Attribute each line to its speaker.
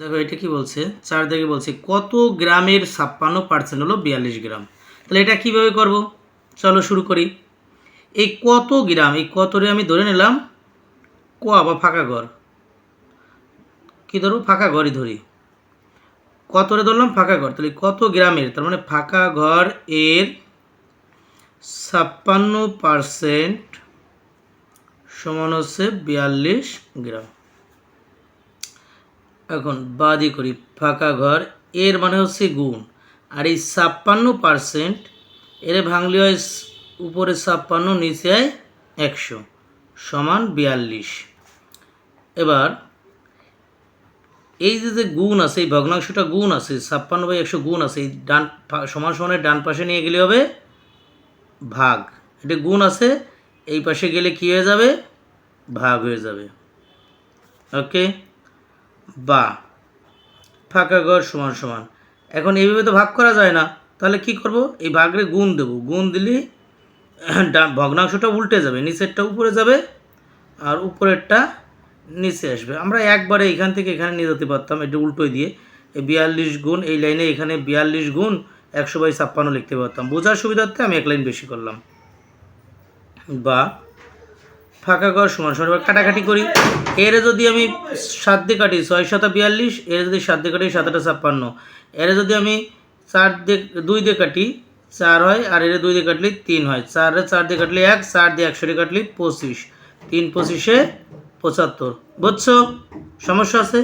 Speaker 1: দেখো, এটা কি বলছে? চার দিকে বলছে, কত গ্রামের ছাপ্পান্ন পার্সেন্ট হলো বিয়াল্লিশ গ্রাম। তাহলে এটা কীভাবে করব? চলো শুরু করি। এই কত গ্রাম, এই কতরে আমি ধরে নিলাম কোয়া বা ফাঁকা ঘর। কি ধরবো? ফাঁকা ঘরই ধরি। কতরে ধরলাম? ফাঁকা ঘর। তাহলে কত গ্রামের, তার মানে ফাঁকা ঘর এর ছাপ্পান্ন পার্সেন্ট সমান হচ্ছে বিয়াল্লিশ গ্রাম। এখন বাদি করি, ফাঁকা ঘর, এর মানে হচ্ছে গুণ। আর এই ছাপ্পান্ন পার্সেন্ট এর ভাঙলি হয় উপরে ছাপ্পান্ন, নিচে হয় একশো, সমান বিয়াল্লিশ। এবার, এই যে যে গুণ আছে, এই ভগ্নাংশটা গুণ আছে, ছাপ্পান্ন বাই একশো গুণ আছে, এই ডান সমান সমানের ডান পাশে নিয়ে গেলে হবে ভাগ। এটা গুণ আছে, এই পাশে গেলে কি হয়ে যাবে? ভাগ হয়ে যাবে। ওকে? বা ফাঁকা ঘর সমান সমান। এখন এইভাবে তো ভাগ করা যায় না। তাহলে কি করব? এই ভাগরে গুণ দেব। গুণ দিলে ভগ্নাংশটা উল্টে যাবে, নিচেরটা উপরে যাবে আর উপরেরটা নিচে আসবে। আমরা একবারে এখান থেকে এখানে নিয়ে যেতে পারতাম, এটা উল্টোই দিয়ে। এই বিয়াল্লিশ গুণ, এই লাইনে এখানে বিয়াল্লিশ গুণ একশো বাই ছাপ্পান্ন লিখতে পারতাম। বোঝার সুবিধার্থে আমি এক লাইন বেশি করলাম। বা ফাঁকা ঘর, সমান সমান কাটাকাটি করি। এর যদি আমি সাত দিয়ে কাটি, ছয় শত বিয়াল্লিশ, এর যদি সাত দিয়ে কাটি, সাতটা ছাপ্পান্ন। এর যদি আমি চার দিয়ে দুই দিয়ে কাটি, চার হয়, আর এর দুই দিয়ে কাটলি তিন হয়। চারে চার দিয়ে কাটলি এক, চার দিয়ে একশো দিয়ে কাটলে পঁচিশ। তিন পঁচিশে পঁচাত্তর। বুঝছ? সমস্যা আছে?